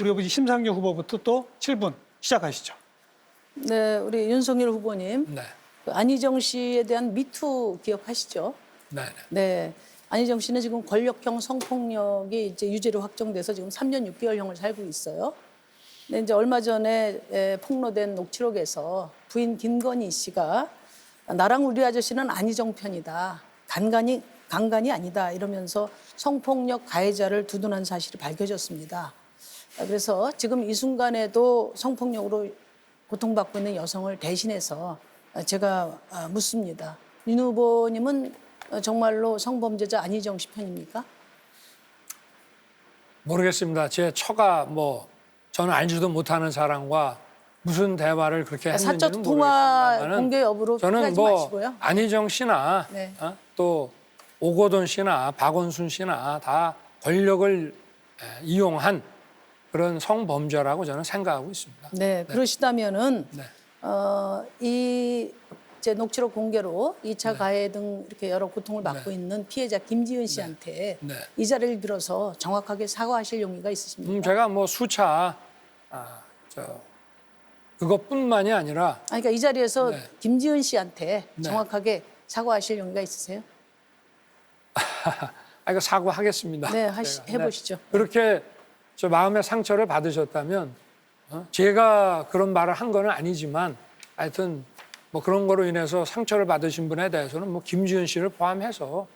우리 아버지 심상정 후보부터 또 7분 시작하시죠. 네, 우리 윤석열 후보님, 네. 그 안희정 씨에 대한 미투 기억하시죠? 네. 네. 네. 안희정 씨는 지금 권력형 성폭력이 이제 유죄로 확정돼서 지금 3년 6개월형을 살고 있어요. 근데 이제 얼마 전에 에, 폭로된 녹취록에서 부인 김건희 씨가 나랑 우리 아저씨는 안희정 편이다. 간간이 간간이 아니다 이러면서 성폭력 가해자를 두둔한 사실이 밝혀졌습니다. 아, 그래서 지금 이 순간에도 성폭력으로 고통받고 있는 여성을 대신해서 제가 아, 묻습니다. 윤 후보님은 정말로 성범죄자 안희정 씨 편입니까? 모르겠습니다. 제 처가 뭐 저는 알지도 못하는 사람과 무슨 대화를 그렇게 했는지는 아, 사적 통화 공개 여부로 저는 뭐 마시고요. 안희정 씨나 네. 어? 또 오고돈 씨나 박원순 씨나 다 권력을 에, 이용한 그런 성범죄라고 저는 생각하고 있습니다. 네, 그러시다면은 네. 어, 이 이제 녹취록 공개로 2차 가해 등 이렇게 여러 고통을 받고 있는 피해자 김지은 씨한테 네. 이 자리를 빌어서 정확하게 사과하실 용의가 있으십니까? 음, 제가 뭐 수차 아, 저 그것뿐만이 아니라 아니, 그러니까 이 자리에서 네. 김지은 씨한테 네. 정확하게 사과하실 용의가 있으세요? 아, 이거 사과하겠습니다. 네, 하시- 제가. 해보시죠. 그렇게 저 마음의 상처를 받으셨다면 어? 제가 그런 말을 한 거는 아니지만 하여튼 뭐 그런 거로 인해서 상처를 받으신 분에 대해서는 뭐 김지은 씨를 포함해서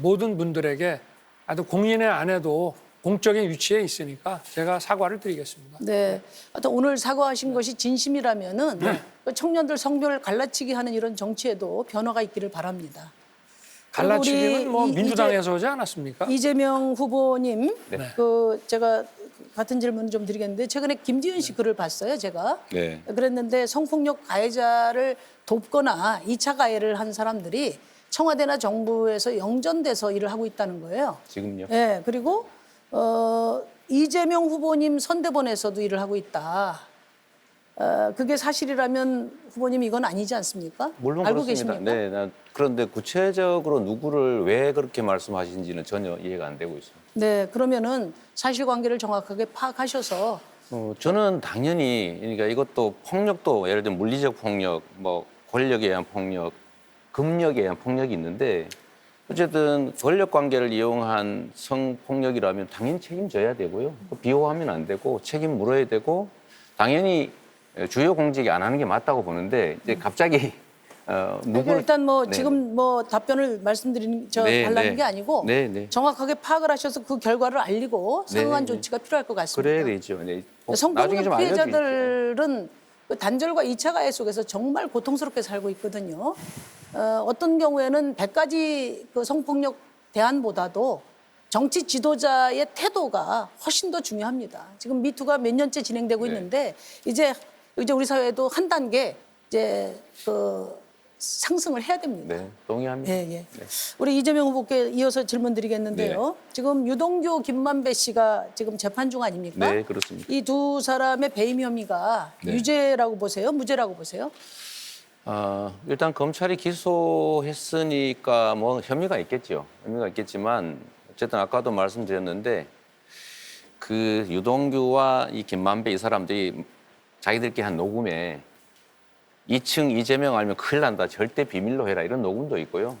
모든 분들에게 하여튼 공인의 안에도 공적인 위치에 있으니까 제가 사과를 드리겠습니다. 네. 하여튼 오늘 사과하신 것이 진심이라면은 그 청년들 성별 갈라치기 하는 이런 정치에도 변화가 있기를 바랍니다. 갈라치기는 우리 뭐 이- 민주당에서 오지 않았습니까? 이재명 후보님, 네. 그 제가 같은 질문 좀 드리겠는데 최근에 김지은 씨 글을 봤어요, 제가. 네. 그랬는데 성폭력 가해자를 돕거나 이차 가해를 한 사람들이 청와대나 정부에서 영전돼서 일을 하고 있다는 거예요. 지금요? 예, 그리고 어, 이재명 후보님 선대본에서도 일을 하고 있다. 어, 그게 사실이라면 후보님 이건 아니지 않습니까? 물론 알고 그렇습니다. 계십니까? 네, 나- 그런데 구체적으로 누구를 왜 그렇게 말씀하신지는 전혀 이해가 안 되고 있습니다. 네, 그러면은 사실관계를 정확하게 파악하셔서 어, 저는 당연히 그러니까 이것도 폭력도 예를 들면 물리적 폭력, 뭐 권력에 의한 폭력, 금력에 의한 폭력이 있는데 어쨌든 권력 관계를 이용한 성폭력이라면 당연히 책임져야 되고요. 비호하면 안 되고 책임 물어야 되고 당연히 주요 공직이 안 하는 게 맞다고 보는데 이제 갑자기 어, 누구를 일단 뭐 네, 지금 뭐 답변을 말씀드리는 저 네, 달라는 네. 게 아니고 네, 네. 정확하게 파악을 하셔서 그 결과를 알리고 상응한 네, 네. 조치가 필요할 것 같습니다. 그래야 되죠. 네. 어, 성폭력. 피해자들은 그 단절과 이차 가해 속에서 정말 고통스럽게 살고 있거든요. 어, 어떤 경우에는 100가지 그 성폭력 대안보다도 정치 지도자의 태도가 훨씬 더 중요합니다. 지금 미투가 몇 년째 진행되고 네. 있는데 이제 이제 우리 사회도 한 단계 이제 그 상승을 해야 됩니다. 네, 동의합니다. 예, 예. 우리 이재명 후보께 이어서 질문 드리겠는데요. 지금 유동규, 김만배 씨가 지금 재판 중 아닙니까? 네, 그렇습니다. 이 두 사람의 배임 혐의가 네. 유죄라고 보세요? 무죄라고 보세요? 어, 일단 검찰이 기소했으니까 뭐 혐의가 있겠죠. 혐의가 있겠지만 어쨌든 아까도 말씀드렸는데 그 유동규와 이 김만배 이 사람들이 자기들끼리 한 녹음에 2층 이재명 알면 큰일 난다. 절대 비밀로 해라. 이런 녹음도 있고요.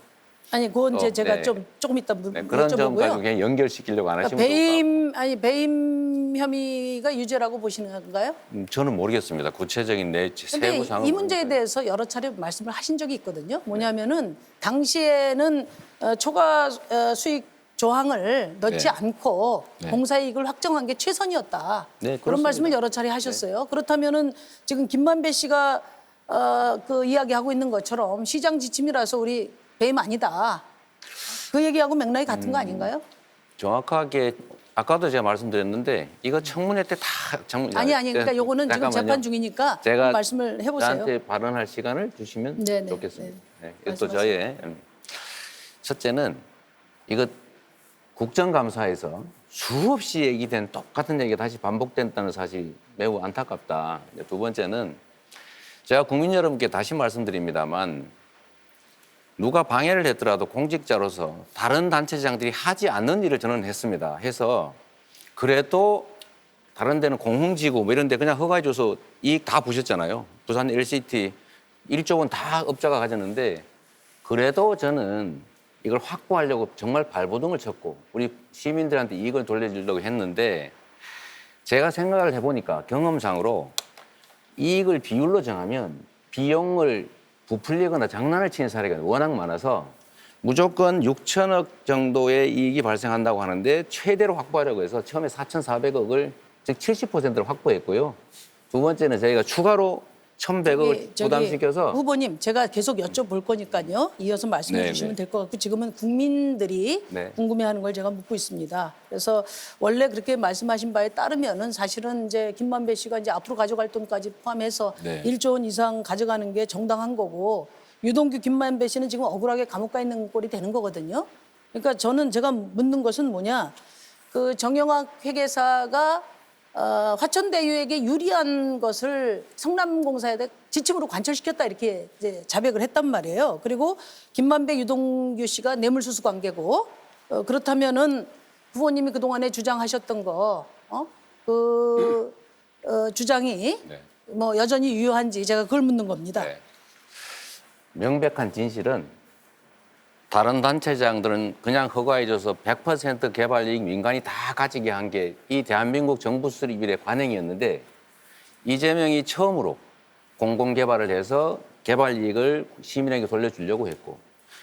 아니, 그건 이제 어, 제가 네. 좀 조금 이따 물, 네, 그런 점 가지고 여쭤보고요. 그냥 연결시키려고 안 그러니까 하시면 좋을 것 같고. 배임 아니 배임 혐의가 유죄라고 보시는 건가요? 음, 저는 모르겠습니다. 구체적인 내 근데 세부 상황. 이 문제에 대해서 여러 차례 말씀을 하신 적이 있거든요. 뭐냐면은 당시에는 어, 초과 어, 수익 조항을 넣지 네. 않고 네. 공사이익을 확정한 게 최선이었다. 네, 그런. 말씀을 여러 차례 하셨어요. 그렇다면은 지금 김만배 씨가 어, 그 이야기하고 있는 것처럼 시장 지침이라서 우리 배임 아니다. 그 얘기하고 맥락이 같은 음. 거 아닌가요? 정확하게 아까도 제가 말씀드렸는데 이거 청문회 때 다 청문 아니 아니 그러니까 요거는 지금. 재판 중이니까 제가 말씀을 해보세요. 나한테 발언할 시간을 주시면 네, 네, 좋겠습니다. 네. 또 말씀하세요. 저의 음, 첫째는 이거 국정감사에서 수없이 얘기된 똑같은 얘기가 다시 반복된다는 사실이 매우 안타깝다. 두 번째는 제가 국민 여러분께 다시 말씀드립니다만 누가 방해를 했더라도 공직자로서 다른 단체장들이 하지 않는 일을 저는 했습니다. 해서 그래도 다른 데는 공흥지구 뭐 이런 데 그냥 허가해줘서 이익 다 보셨잖아요. 부산 LCT 1조 원 다 업자가 가졌는데 그래도 저는 이걸 확보하려고 정말 발버둥을 쳤고 우리 시민들한테 이익을 돌려주려고 했는데 제가 생각을 해보니까 경험상으로 이익을 비율로 정하면 비용을 부풀리거나 장난을 치는 사례가 워낙 많아서 무조건 6천억 정도의 이익이 발생한다고 하는데 최대로 확보하려고 해서 처음에 4,400억을 즉 70%를 확보했고요. 두 번째는 저희가 추가로 1,100억을 저기- 부담시켜서 후보님 제가 계속 여쭤볼 거니까요. 이어서 말씀해 네, 주시면 네. 될 것 같고 지금은 국민들이 네. 궁금해하는 걸 제가 묻고 있습니다. 그래서 원래 그렇게 말씀하신 바에 따르면은 사실은 이제 김만배 씨가 이제 앞으로 가져갈 돈까지 포함해서 네. 1조 원 이상 가져가는 게 정당한 거고 유동규 김만배 씨는 지금 억울하게 감옥 가 있는 꼴이 되는 거거든요. 그러니까 저는 제가 묻는 것은 뭐냐 그 정영학 회계사가 어, 화천대유에게 유리한 것을 성남공사에 지침으로 관철시켰다 이렇게 이제 자백을 했단 말이에요. 그리고 김만배, 유동규 씨가 뇌물수수 관계고 어, 그렇다면은 후보님이 그 동안에 주장하셨던 거, 어? 그 어, 주장이 네. 뭐 여전히 유효한지 제가 그걸 묻는 겁니다. 네. 명백한 진실은 다른 단체장들은 그냥 허가해줘서 100% 개발 이익 민간이 다 가지게 한 게 이 대한민국 정부 수립일의 관행이었는데 이재명이 처음으로 공공 개발을 해서 개발 이익을 시민에게 돌려주려고 했고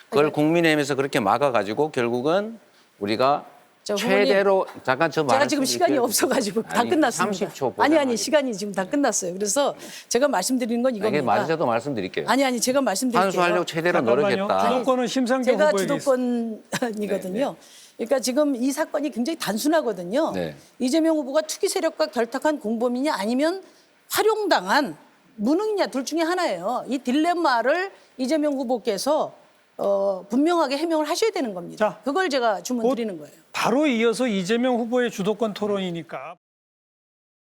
그걸 국민의힘에서 그렇게 막아가지고 결국은 우리가 저 최대로 잠깐 저 제가 지금 시간이 없어가지고 다 아니, 끝났습니다. 30초 아니 아니 보장하기. 시간이 지금 다 끝났어요. 그래서 제가 말씀드리는 건 이게 이겁니다. 맞으셔도 말씀드릴게요. 아니 아니 제가 말씀드릴게요. 환수하려고 최대로. 노력했다. 주도권은 심상정 제가 후보에게 있습니다. 주도권이거든요. 그러니까 지금 이 사건이 굉장히 단순하거든요. 네. 이재명 후보가 투기 세력과 결탁한 공범이냐 아니면 활용당한 무능이냐 둘 중에 하나예요. 이 딜레마를 이재명 후보께서 어, 분명하게 해명을 하셔야 되는 겁니다. 자, 그걸 제가 주문 드리는 거예요. 바로 이어서 이재명 후보의 주도권 토론이니까